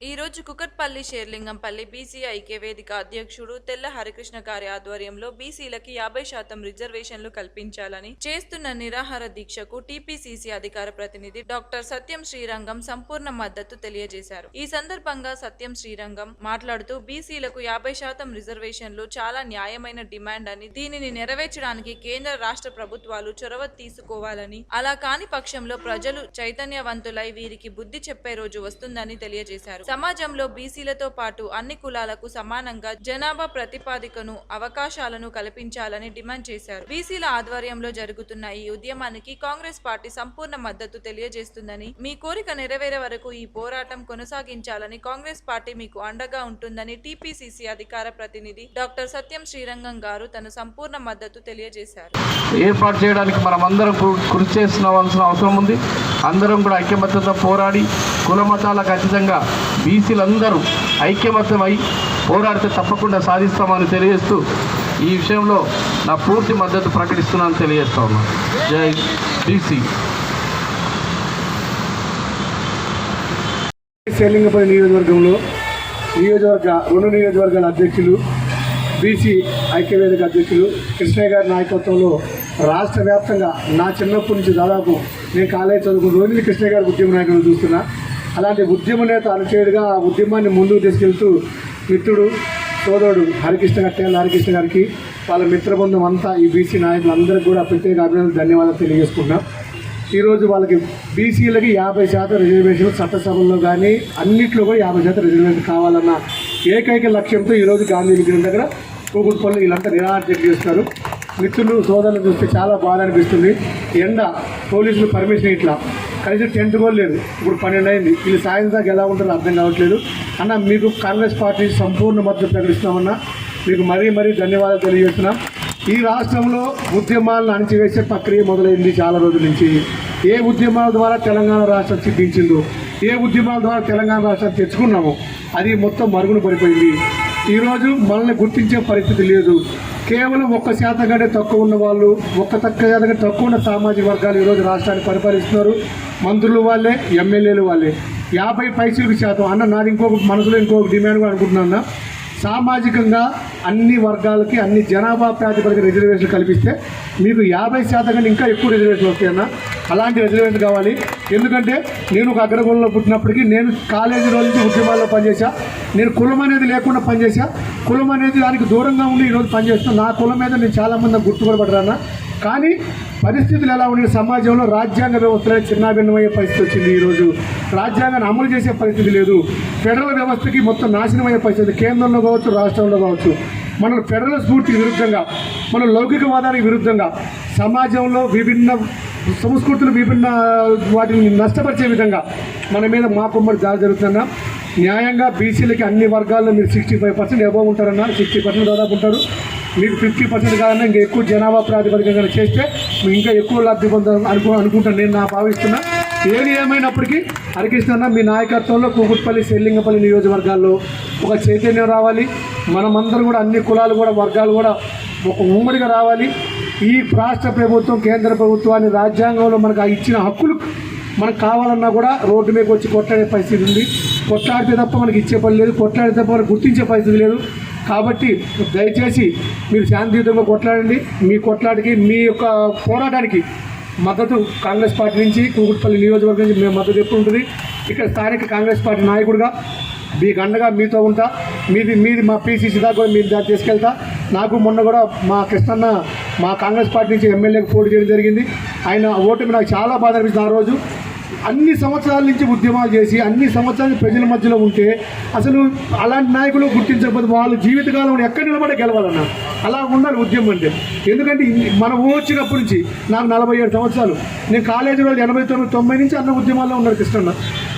ఈ రోజు కుకట్పల్లి షేర్లింగంపల్లి బీసీ ఐక్య వేదిక అధ్యక్షుడు తెల్ల హరికృష్ణ గారి ఆధ్వర్యంలో బీసీలకి యాభై శాతం రిజర్వేషన్లు కల్పించాలని చేస్తున్న నిరాహార దీక్షకు టీపీసీసీ అధికార ప్రతినిధి డాక్టర్ సత్యం శ్రీరంగం సంపూర్ణ మద్దతు తెలియజేశారు. ఈ సందర్భంగా సత్యం శ్రీరంగం మాట్లాడుతూ బీసీలకు యాభై శాతం రిజర్వేషన్లు చాలా న్యాయమైన డిమాండ్ అని దీనిని నెరవేర్చడానికి కేంద్ర రాష్ట్ర ప్రభుత్వాలు చొరవ తీసుకోవాలని అలా కాని పక్షంలో ప్రజలు చైతన్యవంతులై వీరికి బుద్ధి చెప్పే రోజు వస్తుందని తెలియజేశారు. సమాజంలో బీసీలతో పాటు అన్ని కులాలకు సమానంగా జనాభా ప్రతిపాదికను అవకాశాలను కల్పించాలని డిమాండ్ చేశారు. బీసీల ఆధ్వర్యంలో జరుగుతున్న ఈ ఉద్యమానికి కాంగ్రెస్ పార్టీ సంపూర్ణ మద్దతు తెలియజేస్తుందని మీ కోరిక నెరవేరే వరకు ఈ పోరాటం కొనసాగించాలని కాంగ్రెస్ పార్టీ మీకు అండగా ఉంటుందని టీపీసీసీ అధికార ప్రతినిధి డాక్టర్ సత్యం శ్రీరంగం గారు తన సంపూర్ణ మద్దతు తెలియజేశారు. ఏర్పాటు చేయడానికి మనం అందరం కృషి చేసిన అవసరం ఉంది. అందరం కూడా ఐక్యమత్యంతో పోరాడి కులమతాల మతాలకు అతీతంగా బీసీలందరూ ఐక్యమత్యమై పోరాడితే తప్పకుండా సాధిస్తామని తెలియజేస్తూ ఈ విషయంలో నా పూర్తి మద్దతు ప్రకటిస్తున్నానని తెలియజేస్తా ఉన్నాను జై బీసీ. శేలింగపల్లి నియోజకవర్గంలో నియోజకవర్గ రెండు నియోజకవర్గాల అధ్యక్షులు బీసీ ఐక్యవేదిక అధ్యక్షులు కృష్ణయ్య గారి నాయకత్వంలో రాష్ట్ర వ్యాప్తంగా నా చిన్నప్పటి నుంచి దాదాపు నేను కాలేజ్ చదువుకున్న రోజు కృష్ణ గారి ఉద్యమ నాయకులు చూస్తున్నా. అలాంటి ఉద్యమ నేత అరచేయుడిగా ఆ ఉద్యమాన్ని ముందుకు తీసుకెళ్తూ మిత్రుడు సోదరుడు హరికృష్ణ గారి హరికృష్ణ గారికి వాళ్ళ మిత్రబృందం అంతా ఈ బీసీ నాయకులందరికీ కూడా ప్రత్యేక అభినందనలు ధన్యవాదాలు తెలియజేసుకున్నాం ఈరోజు వాళ్ళకి బీసీలకి యాభై శాతం రిజర్వేషన్ చట్టసభల్లో కానీ అన్నింటిలో కూడా యాభై శాతం రిజర్వేషన్ కావాలన్న ఏకైక లక్ష్యంతో ఈరోజు గాంధీ విగ్రహం దగ్గర కూకుట్పల్లి వీళ్ళంతా నిరాహారం చేస్తారు మిత్రులు సోదరులు చూస్తే చాలా బాధ అనిపిస్తుంది. ఎండ పోలీసులు పర్మిషన్ ఇట్లా. కనీసం టెన్త్ కూడా లేదు. ఇప్పుడు పన్నెండు అయింది. వీళ్ళు సాయం దాకా ఎలా ఉంటుందో అర్థం కావట్లేదు. అన్న మీకు కాంగ్రెస్ పార్టీ సంపూర్ణ మద్దతు ప్రకటిస్తామన్నా మీకు మరీ మరీ ధన్యవాదాలు తెలియజేస్తున్నాం. ఈ రాష్ట్రంలో ఉద్యమాలను అణచివేసే ప్రక్రియ మొదలైంది చాలా రోజుల నుంచి. ఏ ఉద్యమాల ద్వారా తెలంగాణ రాష్ట్రం సిద్ధించిందో ఏ ఉద్యమాల ద్వారా తెలంగాణ రాష్ట్రాన్ని తెచ్చుకున్నామో అది మొత్తం మరుగున పడిపోయింది. ఈరోజు మనల్ని గుర్తించే పరిస్థితి లేదు. కేవలం ఒక్క శాతం కంటే తక్కువ ఉన్న వాళ్ళు ఒక్క తక్కువ శాతం కంటే తక్కువ ఉన్న సామాజిక వర్గాలు ఈరోజు రాష్ట్రాన్ని పరిపాలిస్తున్నారు. మంత్రులు వాళ్ళే ఎమ్మెల్యేలు వాళ్ళే. యాభై పైసలకు శాతం. అన్న నాది ఇంకొక మనసులో ఇంకొక డిమాండ్ అనుకుంటున్నా సామాజికంగా అన్ని వర్గాలకి అన్ని జనాభా ప్రాతిపదిక రిజర్వేషన్ కల్పిస్తే మీకు యాభై శాతం కంటే ఇంకా ఎక్కువ రిజర్వేషన్ వస్తాయన్న అలాంటి రిజర్వేషన్ కావాలి. ఎందుకంటే నేను ఒక అగ్రకులంలో పుట్టినప్పటికీ నేను కాలేజీ రోజు నుంచి ఉద్యమాల్లో పనిచేశా. నేను కులం అనేది లేకుండా పనిచేశా. కులం అనేది దానికి దూరంగా ఉండి ఈరోజు పనిచేస్తున్నా. నా కులం మీద నేను చాలామంది గుర్తుపడబడ్డాను కానీ పరిస్థితులు ఎలా ఉన్నాయి? సమాజంలో రాజ్యాంగ వ్యవస్థలో చిన్నాభిన్నమయ్యే పరిస్థితి వచ్చింది ఈరోజు. రాజ్యాంగాన్ని అమలు చేసే పరిస్థితి లేదు. ఫెడరల్ వ్యవస్థకి మొత్తం నాశనం అయ్యే పరిస్థితి. కేంద్రంలో కావచ్చు రాష్ట్రంలో కావచ్చు. మన ఫెడరల్ స్ఫూర్తికి విరుద్ధంగా మన లౌకికవాదానికి విరుద్ధంగా సమాజంలో విభిన్న సంస్కృతులు విభిన్న వాటిని నష్టపరిచే విధంగా మన మీద మా కుమ్మడి దాడి జరుగుతున్నా న్యాయంగా బీసీలకి అన్ని వర్గాల్లో మీరు సిక్స్టీ ఫైవ్ పర్సెంట్ ఎబవ్ ఉంటారన్నా. సిక్స్టీ పర్సెంట్ దాదాపు ఉంటారు. మీకు ఫిఫ్టీ పర్సెంట్ కాదన్నా ఇంకా ఎక్కువ జనాభా ప్రాతిపదికగా చేస్తే ఇంకా ఎక్కువ లబ్ధి పొందాలని అనుకు అనుకుంటాను. నేను నా భావిస్తున్నా. ఏది ఏమైనప్పటికీ హరికృష్ణ మీ నాయకత్వంలో కూకుట్పల్లి సెల్లింగపల్లి నియోజకవర్గాల్లో ఒక చైతన్యం రావాలి. మనమందరం కూడా అన్ని కులాలు కూడా వర్గాలు కూడా ఒక ఉమ్మడిగా రావాలి. ఈ రాష్ట్ర ప్రభుత్వం కేంద్ర ప్రభుత్వాన్ని రాజ్యాంగంలో మనకు ఆ ఇచ్చిన హక్కులు మనకు కావాలన్నా కూడా రోడ్డు మీదకి వచ్చి కొట్లాడే పరిస్థితి ఉంది. కొట్లాడితే తప్ప మనకి ఇచ్చే పని లేదు. కొట్లాడితే తప్ప మనకు గుర్తించే పరిస్థితి లేదు. కాబట్టి దయచేసి మీరు శాంతియుతంగా కొట్లాడండి. మీ కొట్లాడికి మీ యొక్క పోరాటానికి మద్దతు కాంగ్రెస్ పార్టీ నుంచి కూకుట్పల్లి నియోజకవర్గం నుంచి మేము మద్దతు ఎప్పుడు ఉంటుంది. ఇక్కడ స్థానిక కాంగ్రెస్ పార్టీ నాయకుడిగా మీకు అండగా మీతో ఉంటా. మీది మీది మా పీసీసీ దాకా కూడా మీరు దాన్ని తీసుకెళ్తా. నాకు మొన్న కూడా మా కృష్ణన్న మా కాంగ్రెస్ పార్టీ నుంచి ఎమ్మెల్యేకి పోటీ చేయడం జరిగింది. ఆయన ఓటమి నాకు చాలా బాధ అనిపిస్తుంది ఆ రోజు. అన్ని సంవత్సరాల నుంచి ఉద్యమాలు చేసి అన్ని సంవత్సరాలు ప్రజల మధ్యలో ఉంటే అసలు అలాంటి నాయకులు గుర్తించకపోతే వాళ్ళు జీవితకాలం ఎక్కడ నిలబడే గెలవాలన్న? అలా ఉండాలి ఉద్యమం అంటే. ఎందుకంటే మనం వచ్చినప్పటి నుంచి నాకు నలభై ఏడు సంవత్సరాలు. నేను కాలేజీ రోజు ఎనభై తొమ్మిది తొంభై నుంచి అన్న ఉద్యమాల్లో ఉన్నారు కృష్ణన్న.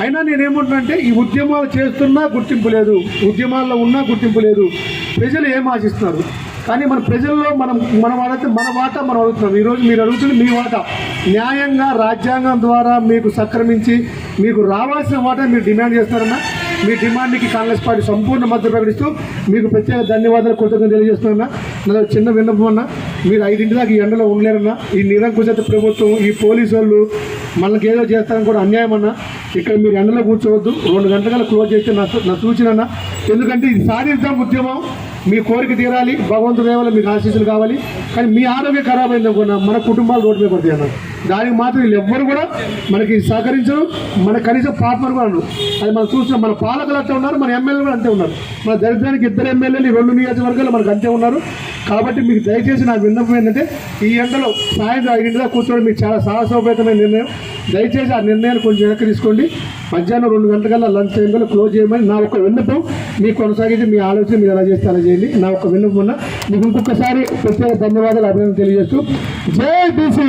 అయినా నేనేమంటున్నానంటే ఈ ఉద్యమాలు చేస్తున్నా గుర్తింపు లేదు. ఉద్యమాల్లో ఉన్నా గుర్తింపు లేదు. ప్రజలు ఏం ఆశిస్తున్నారు? కానీ మన ప్రజల్లో మనం మనం అడిగితే మన వాటా మనం అడుగుతున్నాం. ఈరోజు మీరు అడుగుతుంది మీ వాటా. న్యాయంగా రాజ్యాంగం ద్వారా మీకు సక్రమించి మీకు రావాల్సిన వాటా మీరు డిమాండ్ చేస్తారన్నా మీ డిమాండ్కి కాంగ్రెస్ పార్టీ సంపూర్ణ మద్దతు ప్రకటిస్తూ మీకు ప్రత్యేక ధన్యవాదాలు కృతజ్ఞతలు తెలియజేస్తున్నా నాకు చిన్న విన్నపం అన్న మీరు ఐదింటి దాకా ఈ ఎండలో ఉండలేరన్నా ఈ నిరంకుశత ప్రభుత్వం ఈ పోలీసు వాళ్ళు మనకి ఏదో చేస్తారని కూడా అన్యాయం అన్న. ఇక్కడ మీరు ఎండలో కూర్చోవద్దు. రెండు గంటల క్లోజ్ చేస్తే నా నా సూచన అన్న. ఎందుకంటే ఇది సాధిద్దాం ఉద్యమం. మీ కోరిక తీరాలి భగవంతుడు దేవాల మీకు ఆశీస్సులు కావాలి. కానీ మీ ఆరోగ్యం ఖరాబ్ అయింది అనుకున్నా మన కుటుంబాలు రోడ్డు మీద పడతాయి అన్నారు దానికి మాత్రం వీళ్ళు ఎవ్వరు కూడా మనకి సహకరించరు. మన కనీసం పార్ట్నర్ కూడా అది మనం చూసిన మన పాలకులు అంతే ఉన్నారు మన ఎమ్మెల్యేలు కూడా అంతే ఉన్నారు. మన దరిద్రానికి ఇద్దరు ఎమ్మెల్యేలు రెండు నియోజకవర్గాలు మనకు అంతే ఉన్నారు. కాబట్టి మీకు దయచేసి నా విన్నపం ఏంటంటే ఈ ఎండలో సాయంత్రం ఐదింటిలో కూర్చోవడం మీకు చాలా సాహసోపేతమైన నిర్ణయం. దయచేసి ఆ నిర్ణయాన్ని కొంచెం వెనక్కి తీసుకోండి. మధ్యాహ్నం రెండు గంటలకల్లా లంచ్ టైం కల్లా క్లోజ్ చేయమని నా ఒక విన్నపం. మీకు కొనసాగించి మీ ఆలోచన మీరు ఎలా చేస్తే అలా చేయండి. నా ఒక విన్నపం ఉన్న మీకు ఇంకొకసారి ప్రత్యేక ధన్యవాదాలు అభినందన తెలియజేస్తూ. జై BC!